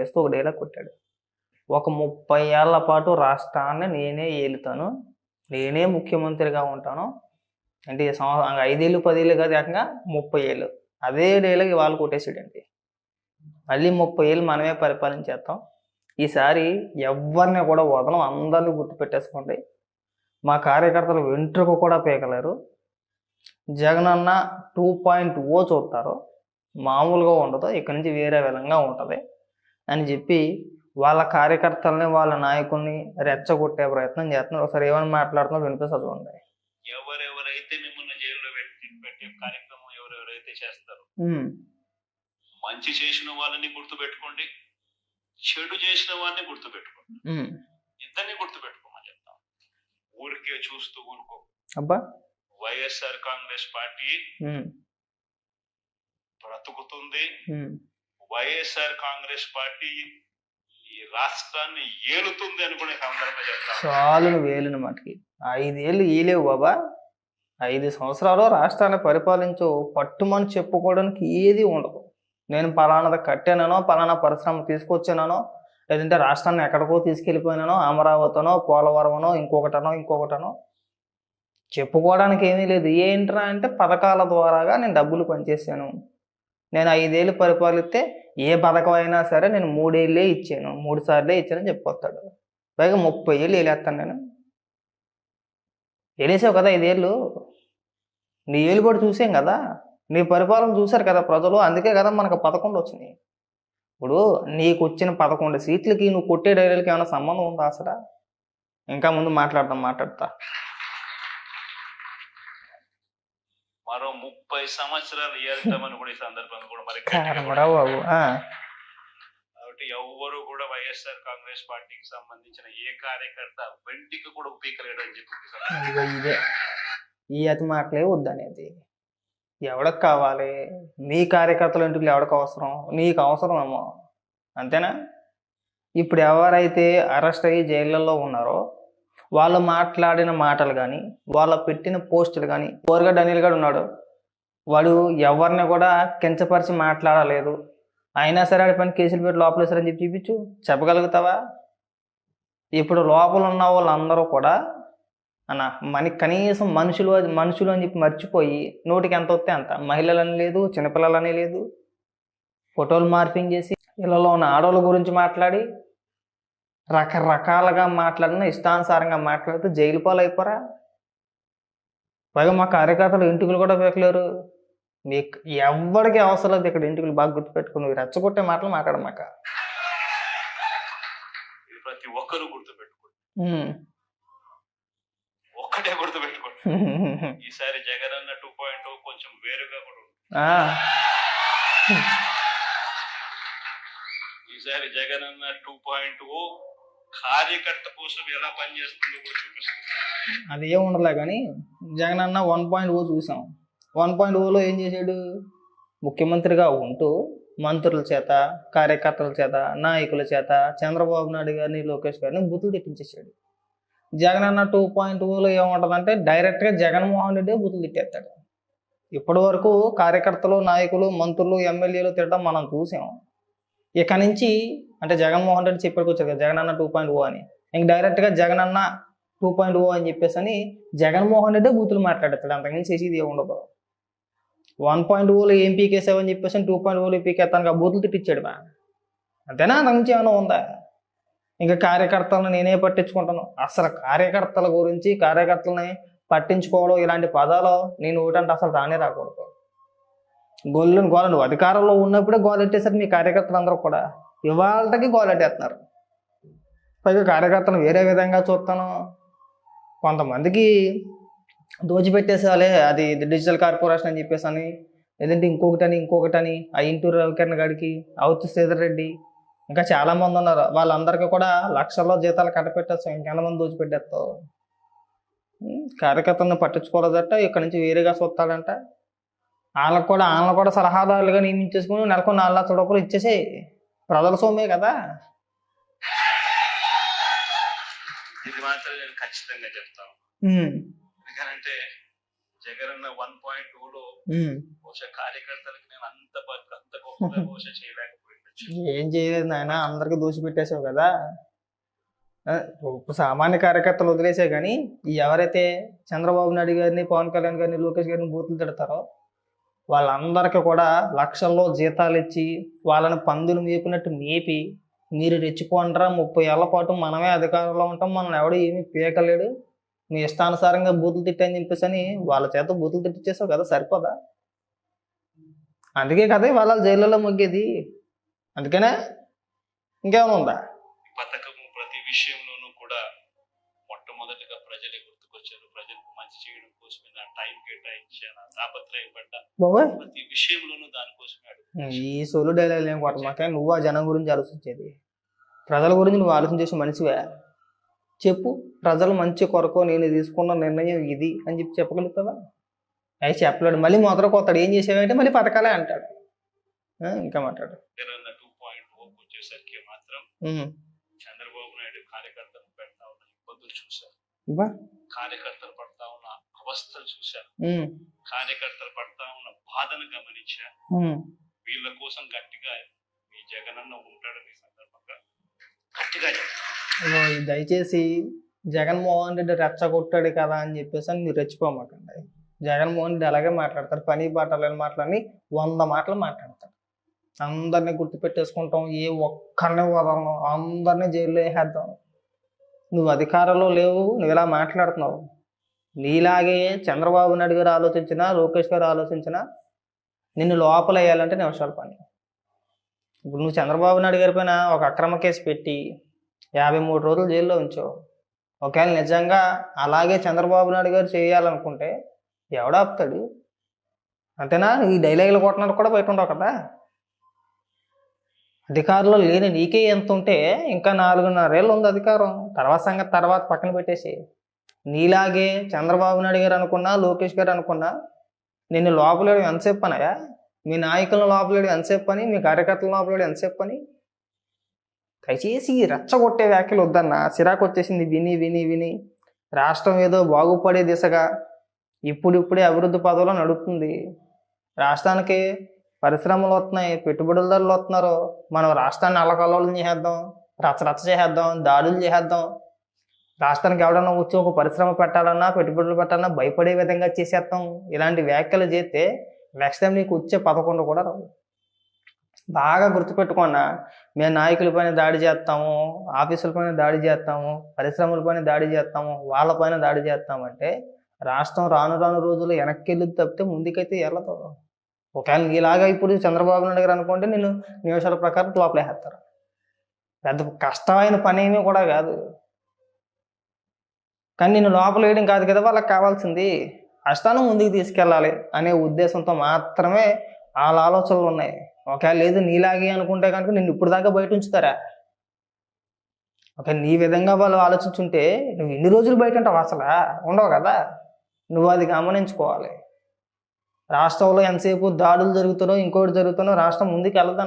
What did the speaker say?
చేస్తూ ఒక డైలాగ్ కొట్టాడు. ఒక ముప్పై ఏళ్ళ పాటు రాష్ట్రాన్ని నేనే ఏలుతాను నేనే ముఖ్యమంత్రిగా ఉంటాను. అంటే సంవత్సరం ఐదేళ్ళు పదేళ్ళు కాదు ఏకంగా ముప్పై ఏళ్ళు. అదే డైలాగ్ వాళ్ళు కొట్టేసాడండి మళ్ళీ ముప్పై ఏళ్ళు మనమే పరిపాలించేస్తాం ఈసారి ఎవరిని కూడా వదలం అందరినీ గుర్తుపెట్టేసుకోండి మా కార్యకర్తలు వెంట్రుకు కూడా పీకలేరు. జగనన్న టూ పాయింట్ ఓ చూస్తారు. మామూలుగా ఉండదు ఇక్కడి నుంచి వేరే విధంగా ఉంటుంది. అని చెప్పి వాళ్ళ కార్యకర్తల్ని వాళ్ళ నాయకుల్ని రెచ్చగొట్టే ప్రయత్నం చేస్తున్నారు. ఒకసారి ఏమని మాట్లాడుతున్నా వినిపిస్తుంది చూడండి. ఎవరెవరైతే మిమ్మల్ని జైల్లో పెట్టి కార్యక్రమం ఎవరెవరైతే చేస్తారో మంచి చేసిన వాళ్ళని గుర్తుపెట్టుకోండి చెడు చేసిన వాడిని గుర్తుపెట్టుకోండి. ఉమ్. ఇద్దరిని గుర్తుపెట్టుకోమని చెప్తాం. ఊరికే చూస్తూ ఊరుకో. అబ్బా! వైఎస్ఆర్ కాంగ్రెస్ పార్టీ బ్రతుకుతుంది. వైఎస్ఆర్ కాంగ్రెస్ పార్టీ ఈ రాష్ట్రాన్ని ఏలుతుంది అని కూడా సందర్భంగా చెప్తాం చాలు వేలిన మటుకి. ఐదేళ్ళు ఏలేవు బాబా. ఐదు సంవత్సరాలు రాష్ట్రాన్ని పరిపాలించు పట్టుమని చెప్పుకోవడానికి ఏది ఉండదు. నేను పలానాది కట్టానో పలానా పరిశ్రమ తీసుకొచ్చానో లేదంటే రాష్ట్రాన్ని ఎక్కడికో తీసుకెళ్ళిపోయినానో అమరావతినో పోలవరమనో ఇంకొకటనో ఇంకొకటనో చెప్పుకోవడానికి ఏమీ లేదు. ఏంట్రా అంటే పథకాల ద్వారాగా నేను డబ్బులు పనిచేశాను. నేను ఐదేళ్ళు పరిపాలిస్తే ఏ పథకం అయినా సరే నేను మూడేళ్ళే ఇచ్చాను. మూడు సార్లే ఇచ్చానని చెప్పొస్తాడు. పైగా ముప్పై ఏళ్ళు వేలేస్తాను నేను. వేలేసావు కదా ఐదేళ్ళు. నీ ఏళ్ళు కూడా చూసాం కదా. నీ పరిపాలన చూశారు కదా ప్రజలు. అందుకే కదా మనకు పదకొండు వచ్చినాయి. ఇప్పుడు నీకు వచ్చిన పదకొండు సీట్లకి నువ్వు కొట్టే డైరీలకి ఏమైనా సంబంధం ఉందా అసలు? ఇంకా ముందు మాట్లాడదాం మాట్లాడతా. మరో ముప్పై సంవత్సరాలు ఏళ్తామని కూడా ఈ సందర్భంగా కూడా మరి కాబట్టి ఎవ్వరు కూడా వైఎస్ఆర్ కాంగ్రెస్ పార్టీకి సంబంధించిన ఏ కార్యకర్త వెంటికి కూడా పీకలేడు అని చెప్పి ఈ ఇదే. అతి మాటలే వద్దనేది. ఎవడికి కావాలి? మీ కార్యకర్తల ఇంటికి ఎవడికి అవసరం? నీకు అవసరమేమో. అంతేనా? ఇప్పుడు ఎవరైతే అరెస్ట్ అయ్యి జైళ్ళల్లో ఉన్నారో వాళ్ళు మాట్లాడిన మాటలు కానీ వాళ్ళ పెట్టిన పోస్టులు కానీ పోరుగడ్డ అనిల్ గడు ఉన్నాడు. వాడు ఎవరిని కూడా కించపరిచి మాట్లాడలేదు. అయినా సరే ఆడి పని కేసులు పెట్టి లోపలేసారని చెప్పి చూపించు. చెప్పగలుగుతావా? ఇప్పుడు లోపల ఉన్న వాళ్ళందరూ కూడా అన్న మనకి కనీసం మనుషులు మనుషులు అని చెప్పి మర్చిపోయి నోటికి ఎంత వస్తే అంత. మహిళలని లేదు చిన్నపిల్లలని లేదు. ఫోటోలు మార్పింగ్ చేసి ఇళ్ళలో ఉన్న ఆడవాళ్ళ గురించి మాట్లాడి రకరకాలుగా మాట్లాడిన ఇష్టానుసారంగా మాట్లాడితే జైలు పాలు అయిపోరా పైగా మా కార్యకర్తలు ఇంటికలు కూడా పెక్కలేరు మీకు ఎవరికి అవసరం లేదు ఇక్కడ ఇంటికలు బాగా గుర్తుపెట్టుకుని. నువ్వు రెచ్చగొట్టే మాటలు మాట్లాడమాక ప్రతి ఒక్కరూ గుర్తుపెట్టుకోండి. ఒక్కటే గుర్తుపెట్టుకోండి. ఈసారి జగన్ అన్న టూ పాయింట్ కొంచెం వేరుగా కూడా ఈసారి జగన్ అన్న టూ పాయింట్ కార్యకర్త కోసం ఎలా పనిచేస్తుందో కూడా చూపిస్తుంది. అది ఏం ఉండలే కానీ జగన్ అన్న వన్ పాయింట్ ఓ చూసాం. వన్ పాయింట్ ఓలో ఏం చేశాడు? ముఖ్యమంత్రిగా ఉంటూ మంత్రుల చేత కార్యకర్తల చేత నాయకుల చేత చంద్రబాబు నాయుడు గారిని లోకేష్ గారిని బుతులు తెప్పించేసాడు జగన్ అన్న టూ పాయింట్ ఓలో ఏముంటుందంటే డైరెక్ట్గా జగన్మోహన్ రెడ్డి బుతులు తిట్టేస్తాడు. ఇప్పటి వరకు కార్యకర్తలు నాయకులు మంత్రులు ఎమ్మెల్యేలు తిట్టడం మనం చూసాం. ఇక నుంచి అంటే జగన్మోహన్ రెడ్డి చెప్పాడు వచ్చారు కదా జగన్ అన్న టూ పాయింట్ ఓ అని. ఇంక డైరెక్ట్గా జగన్ అన్న టూ పాయింట్ ఓ అని చెప్పేసి అని జగన్మోహన్ రెడ్డి బూతులు మాట్లాడతాడు. అంతకుమించి చేసేది ఏమి ఉండదు. వన్ పాయింట్ ఓలో ఏం పీకేసావని చెప్పేసి టూ పాయింట్ ఓలో oh పీకేస్తాను ఆ బూతులు తిట్టించాడు బా అంతేనా? అంతకుమించి ఏమైనా ఉందా? ఇంకా కార్యకర్తలను నేనే పట్టించుకుంటాను. అసలు కార్యకర్తల గురించి కార్యకర్తలని పట్టించుకోవడం ఇలాంటి పదాలు నేను ఒకటంటే అసలు రానే రాకూడదు. గోళ్ళని గోల నువ్వు అధికారంలో ఉన్నప్పుడే గోలెట్టేశారు మీ కార్యకర్తలు అందరూ కూడా. ఇవాళకి గోలెట్టేస్తున్నారు. పైగా కార్యకర్తలు వేరే విధంగా చూస్తాను. కొంతమందికి దోచిపెట్టేసాలే అది డిజిటల్ కార్పొరేషన్ అని చెప్పేసి అని లేదంటే ఇంకొకటని ఇంకొకటని ఆ ఇంటూరు రవికిరణ్ గడికి అవుతు శ్రీధర్ రెడ్డి ఇంకా చాలామంది ఉన్నారు. వాళ్ళందరికీ కూడా లక్షల్లో జీతాలు కట్టపెట్టేస్తాం ఇంకెంతమంది దోచిపెట్టేస్తావు? కార్యకర్తలను పట్టించుకోలేదట. ఇక్కడ నుంచి వేరేగా చూస్తాడంట. వాళ్ళకు కూడా వాళ్ళని కూడా సలహాదారులుగా నియమించేసుకుని నెలకు నాలుగు లక్షల రూపాయలు ఇచ్చేసి ప్రజల సొమ్మే కదా. ఇది మాత్రం నేను ఖచ్చితంగా చెప్తాను ఎందుకంటే జగన్ వన్ పాయింట్లో ఉం, బహుశా కార్యకర్తలకు నేను అంత అంత గొప్పగా బహుశా చేయలేకపోయిండొచ్చు. ఏం చేయలేదు నాయన అందరికి దూసి పెట్టేసావు కదా. సామాన్య కార్యకర్తలు వదిలేసే కానీ ఎవరైతే చంద్రబాబు నాయుడు గారిని పవన్ కళ్యాణ్ గారిని లోకేష్ గారిని బూతులు తిడతారో వాళ్ళందరికీ కూడా లక్షల్లో జీతాలు ఇచ్చి వాళ్ళని పందులు మేపినట్టు మేపి మీరు రెచ్చిపోంటారా ముప్పై ఏళ్ళ పాటు మనమే అధికారంలో ఉంటాం మనం ఎవడు ఏమీ పీకలేడు మీ ఇష్టానుసారంగా బూతులు తిట్టని చెప్పేసి అని వాళ్ళ చేత బూతులు తిట్టించేసావు కదా సరిపోదా? అందుకే కదా వాళ్ళ జైల్లో మొగ్గేది. అందుకనే ఇంకేమైనా ఉందా? పథకం ప్రతి విషయం మొట్టమొదటిగా ప్రజలే గుర్తుకొచ్చారు. ప్రజలకు మంచి చేయడం కోసమే నా టైం కేటాయించాను తాపత్రయపడ్డా. ప్రతి విషయంలోనూ దానికోసమే ఈ సోలు డైలాగ్ ఏం కొట్టమాక నువ్వు ఆ జనం గురించి ఆలోచించేది? ప్రజల గురించి నువ్వు ఆలోచించేసి మనిషివే? చెప్పు ప్రజల మంచి కొరకు నేను తీసుకున్న నిర్ణయం ఇది అని చెప్పి చెప్పగలుగుతావా? అవి చెప్పలేడు. మళ్ళీ మొదలు కొత్తాడు ఏం చేసావంటే మళ్ళీ పథకాలే అంటాడు. ఇంకా మాట్లాడు. తెలంగాణ టూ పాయింట్ ఓకి వచ్చేసరికి మాత్రం ఉమ్. చంద్రబాబు నాయుడు కార్యకర్తలు పెడతా ఉన్న ఇబ్బందులు చూశారు ఇవ్వా? కార్యకర్తలు పడతా ఉన్న అవస్థలు ఉమ్. కార్యకర్తలు పడతా ఉన్న బాధను గమనించారు ఉమ్. వీళ్ళ కోసం గట్టిగా మీ జగనన్న ఉంటాడని సందర్భంగా. గట్టిగా దయచేసి జగన్మోహన్ రెడ్డి రెచ్చగొట్టాడు కదా అని చెప్పేసి అని మీరు రెచ్చిపోమాకండి. జగన్మోహన్ రెడ్డి అలాగే మాట్లాడతారు పని బాటలని మాటలని వంద మాటలు మాట్లాడతారు అందరినీ గుర్తుపెట్టేసుకుంటాం. ఏ ఒక్కరిని వదలను. అందరినీ జైల్లో వేసేద్దాం. నువ్వు అధికారంలో లేవు నువ్వు ఇలా మాట్లాడుతున్నావు. నీలాగే చంద్రబాబు నాయుడు గారు ఆలోచించినా లోకేష్ గారు ఆలోచించినా నిన్ను లోపల వేయాలంటే నిమిషాల పని ఇప్పుడు నువ్వు చంద్రబాబు నాయుడు గారి పైన ఒక అక్రమ కేసు పెట్టి యాభై మూడు రోజులు జైల్లో ఉంచావు. ఒకవేళ నిజంగా అలాగే చంద్రబాబు నాయుడు గారు చేయాలనుకుంటే ఎవడాపుతాడు అంతేనా? ఈ డైలాగులు కొట్టడానికి కూడా బయట ఉండవు కదా? అధికారంలో లేని నీకే ఎంత ఉంటే ఇంకా నాలుగున్నరేళ్ళు ఉంది అధికారం. తర్వాత సంగతి తర్వాత పక్కన పెట్టేసి. నీలాగే చంద్రబాబు నాయుడు గారు అనుకున్నా లోకేష్ గారు అనుకున్నా నిన్ను లోపలేడు ఎంతసేపు పనయా మీ నాయకులను లోపలేడు ఎంతసేపు పని మీ కార్యకర్తల లోపలేడు ఎంతసేపు పని దయచేసి రెచ్చగొట్టే వ్యాఖ్యలు వద్దన్న. సిరాకు వచ్చేసింది విని విని విని. రాష్ట్రం ఏదో బాగుపడే దిశగా ఇప్పుడిప్పుడే అభివృద్ధి పదవిలో నడుపుతుంది. రాష్ట్రానికి పరిశ్రమలు వస్తున్నాయి పెట్టుబడులదారులు వస్తున్నారు. మనం రాష్ట్రాన్ని అలకలోలం చేసేద్దాం రచ్చ రచ్చ చేసేద్దాం దాడులు చేసేద్దాం. రాష్ట్రానికి ఎవడన్నా వచ్చి ఒక పరిశ్రమ పెట్టాలన్నా పెట్టుబడులు పెట్టాలన్నా భయపడే విధంగా చేసేస్తాం. ఇలాంటి వ్యాఖ్యలు చేస్తే నెక్స్ట్ టైం నీకు వచ్చే పదకొండు కూడా రావు. బాగా గుర్తుపెట్టుకున్నా మేము నాయకుల పైన దాడి చేస్తాము ఆఫీసుల పైన దాడి చేస్తాము పరిశ్రమల పైన దాడి చేస్తాము వాళ్ళ పైన దాడి చేస్తామంటే రాష్ట్రం రాను రాను రోజులు వెనక్కి వెళ్ళి తప్పితే ముందుకైతే వెళ్ళదు ఒకవేళ ఇలాగా ఇప్పుడు చంద్రబాబు నాయుడు గారు అనుకుంటే నేను నిమిషాల ప్రకారం లోపలేస్తారు పెద్ద కష్టమైన పని ఏమీ కూడా కాదు. కానీ నేను లోపల వేయడం కాదు కదా వాళ్ళకి కావాల్సింది కష్టాన్ని ముందుకు తీసుకెళ్ళాలి అనే ఉద్దేశంతో మాత్రమే వాళ్ళ ఆలోచనలు ఉన్నాయి. ఒకవేళ లేదు నీలాగే అనుకుంటే కనుక నిన్ను ఇప్పుడు దాకా బయట ఉంచుతారా? ఒక నీ విధంగా వాళ్ళు ఆలోచించుంటే నువ్వు ఎన్ని రోజులు బయట ఉంటావు అసలు? ఉండవు కదా? నువ్వు అది గమనించుకోవాలి. రాష్ట్రంలో ఎంతసేపు దాడులు జరుగుతానో ఇంకోటి జరుగుతానో రాష్ట్రం ముందుకు వెళ్దాం